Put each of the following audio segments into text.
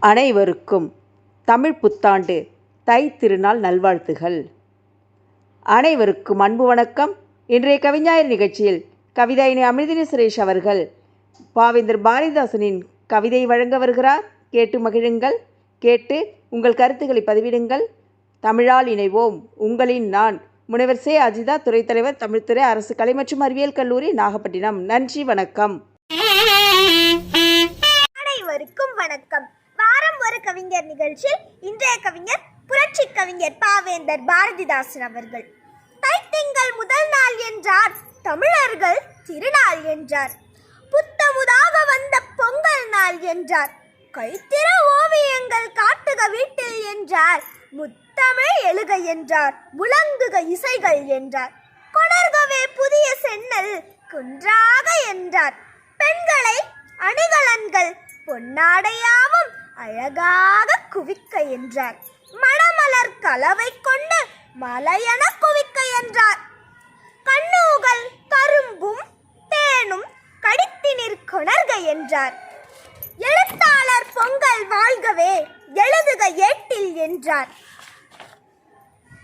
அனைவருக்கும் தமிழ் புத்தாண்டு தை திருநாள் நல்வாழ்த்துகள். அனைவருக்கும் அன்பு வணக்கம். இன்றைய கவிஞாயிறு நிகழ்ச்சியில் கவிதாயினி அமிர்தினி சுரேஷ் அவர்கள் பாவேந்தர் பாரதிதாசனின் கவிதை வழங்க வருகிறார். கேட்டு மகிழுங்கள். கேட்டு உங்கள் கருத்துக்களை பதிவிடுங்கள். தமிழால் இணைவோம். உங்களின் நான் முனைவர் சே. அஜிதா துறைத்தலைவர் தமிழ்துறை அரசு கலை மற்றும் அறிவியல் கல்லூரி நாகப்பட்டினம். நன்றி வணக்கம். நிகழ்ச்சியில் இன்றைய கவிஞர் புரட்சி கவிஞர் பாவேந்தர் பாரதிதாசன் அவர்கள். தைத்திங்கள் முதல் நாள் என்றார் தமிழர்கள் திருநாள் என்றார். புத்தமுதாக வந்த பொங்கல் நாள் என்றார் கைத்திற ஓவியங்கள் காட்டுக வீட்டில் என்றார் முத்தமிழ் எழுக என்றார் முழங்குக இசைகள் என்றார். கொணர்கவே புதிய சென்னல் குன்றாக என்றார். பெண்களை அணிகலன்கள் பொன்னாடையாவும் அழகாக குவிக்க என்றார். மணமலர் கலவை கொண்டு மலையென குவிக்க என்றார். கண்ணூகள் கரும்பும் தேனும் கடித்தினிற் கொணர்க என்றார். எழுத்தாளர் பொங்கல் வாழ்கவே எழுதுக ஏட்டில் என்றார்.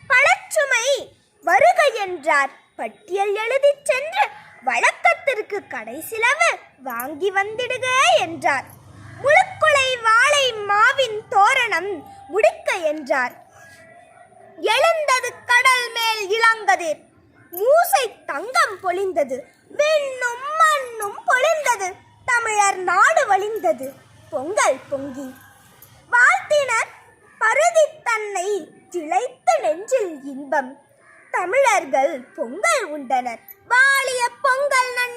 பழச்சுமை வருக என்றார். பட்டியல் எழுதிச் சென்று வழக்கத்திற்கு கடைசிலவு வாங்கி வந்திடுக என்றார். முழுக்க மாவின் தோரணம் உடுக்க என்றார். எழுந்தது கடல் மேல் இளங்கதிர் மூசை தங்கம் பொழிந்தது. விண்ணும் மண்ணும் பொழிந்தது. தமிழர் நாடு வழிந்தது. பொங்கல் பொங்கி. வாழ்த்தினர் பருதி தன்னை திளைத்த நெஞ்சில் இன்பம். தமிழர்கள் பொங்கல் உண்டனர். வாழிய பொங்கல் நன்னாள்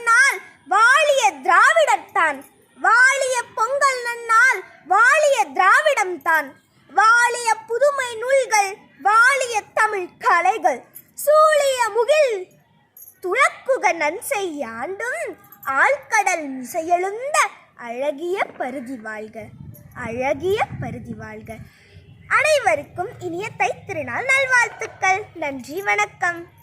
தான் வாழிய புதுமை நூல்கள் வாழிய தமிழ் கலைகள். சூழிய முகில் துளக்குக நன்செய் ஆண்டும் ஆழ்கடல் மிசையெழுந்த அழகிய பருதி வாழ்க அழகிய பருதி வாழ்க. அனைவருக்கும் இனிய தைத்திருநாள் நல்வாழ்த்துக்கள். நன்றி வணக்கம்.